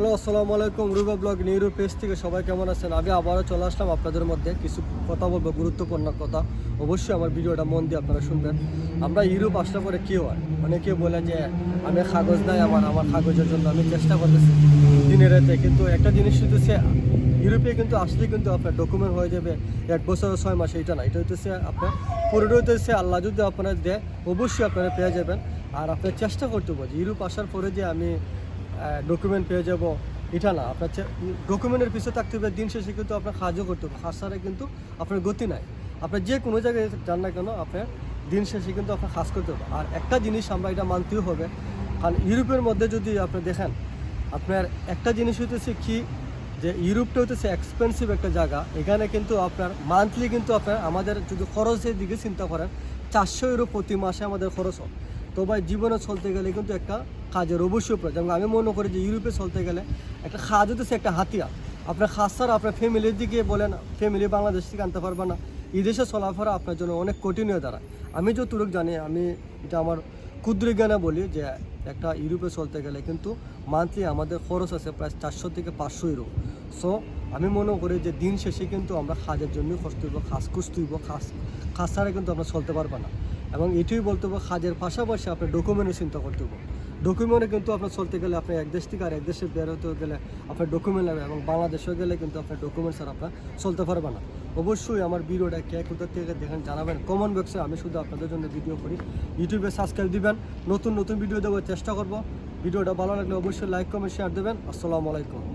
Hello, আসসালামু আলাইকুম। Ruba blog neuro page থেকে সবাই কেমন আছেন? আমি আবারও চলে আসলাম আপনাদের মধ্যে কিছু কথা বলব, গুরুত্বপূর্ণ কথা। অবশ্যই আমার ভিডিওটা মন দিয়ে আপনারা শুনবেন। আমরা ইউরোপ আসলে পরে কী হয়? অনেকে বলে যে, আমি কাগজ নাই আমার আমার কাগজের জন্য আমি চেষ্টা করতেছি দিনে রাতে। কিন্তু একটা জিনিস সে ইউরোপে কিন্তু আসলে কিন্তু আপনার ডকুমেন্ট হয়ে যাবে এক বছর, ছয় মাস এটা না। এটা হইতেছে আপনার পুরোটা হইতেছে, আল্লাহ যদি আপনারা দেয়, অবশ্যই আপনারা পেয়ে যাবেন। আর আপনার চেষ্টা করতে যে, ইউরোপ আসার পরে যে আমি ডকুমেন্ট পেয়ে যাব। এটা না, আপনার ডকুমেন্টের পিছনে থাকতে হবে, দিন শেষে কিন্তু আপনার কাজও করতে হবে। ছাড়া কিন্তু আপনার গতি নাই। আপনার যে কোনো জায়গায় যান না কেন, আপনার দিন শেষে কিন্তু আপনার কাজ করতে হবে। আর একটা জিনিস আমরা এটা মানতেও হবে, কারণ ইউরোপের মধ্যে যদি আপনি দেখেন, আপনার একটা জিনিস হইতেছে কি, যে ইউরোপটা হইতেছে এক্সপেন্সিভ একটা জায়গা। এখানে কিন্তু আপনার মান্থলি কিন্তু আপনার আমাদের যদি খরচের দিকে চিন্তা করেন, চারশো ইউরো প্রতি মাসে আমাদের খরচ হয়। তো ভাই জীবনে চলতে গেলে কিন্তু একটা কাজের অবশ্যই প্রয়োজন। আমি মনে করি যে ইউরোপে চলতে গেলে একটা কাজ হতেছে একটা হাতিয়ার। আপনার খাস ছাড়া আপনার ফ্যামিলির দিকে বলেন ফ্যামিলি বাংলাদেশ থেকে আনতে পারবে না। এই দেশে চলাফেরা আপনার জন্য অনেক কঠিন হয়ে দাঁড়ায়। আমি যতটুকু জানি, আমি এটা আমার ক্ষুদ্র জ্ঞানে বলি যে একটা ইউরোপে চলতে গেলে কিন্তু মান্থলি আমাদের খরচ আছে প্রায় চারশো থেকে পাঁচশো ইউরো সো আমি মনে করি যে দিন শেষে কিন্তু আমরা কাজের জন্যই কষ্ট হইব কাজ খুঁজতে হইব কাজ কাজ ছাড়া কিন্তু আমরা চলতে পারব না। এবং এটাই বলতে হবে, কাজের পাশাপাশি আপনার ডকুমেন্টও চিন্তা করতে হবে। ডকুমেন্টে কিন্তু আপনার চলতে গেলে আপনি এক দেশ থেকে আর এক দেশে বের হতে গেলে আপনার ডকুমেন্ট লাগবে এবং বাংলাদেশে গেলে কিন্তু আপনার ডকুমেন্ট ছাড়া আপনার চলতে পারবে না। অবশ্যই আমার ভিডিওটা কে কোথা থেকে দেখেন জানাবেন কমন বক্সে আমি শুধু আপনাদের জন্য ভিডিও করি। ইউটিউবে সাবস্ক্রাইব দিবেন। নতুন নতুন ভিডিও দেওয়ার চেষ্টা করব। ভিডিওটা ভালো লাগলে অবশ্যই লাইক কমেন্ট শেয়ার দেবেন। আসসালামু আলাইকুম।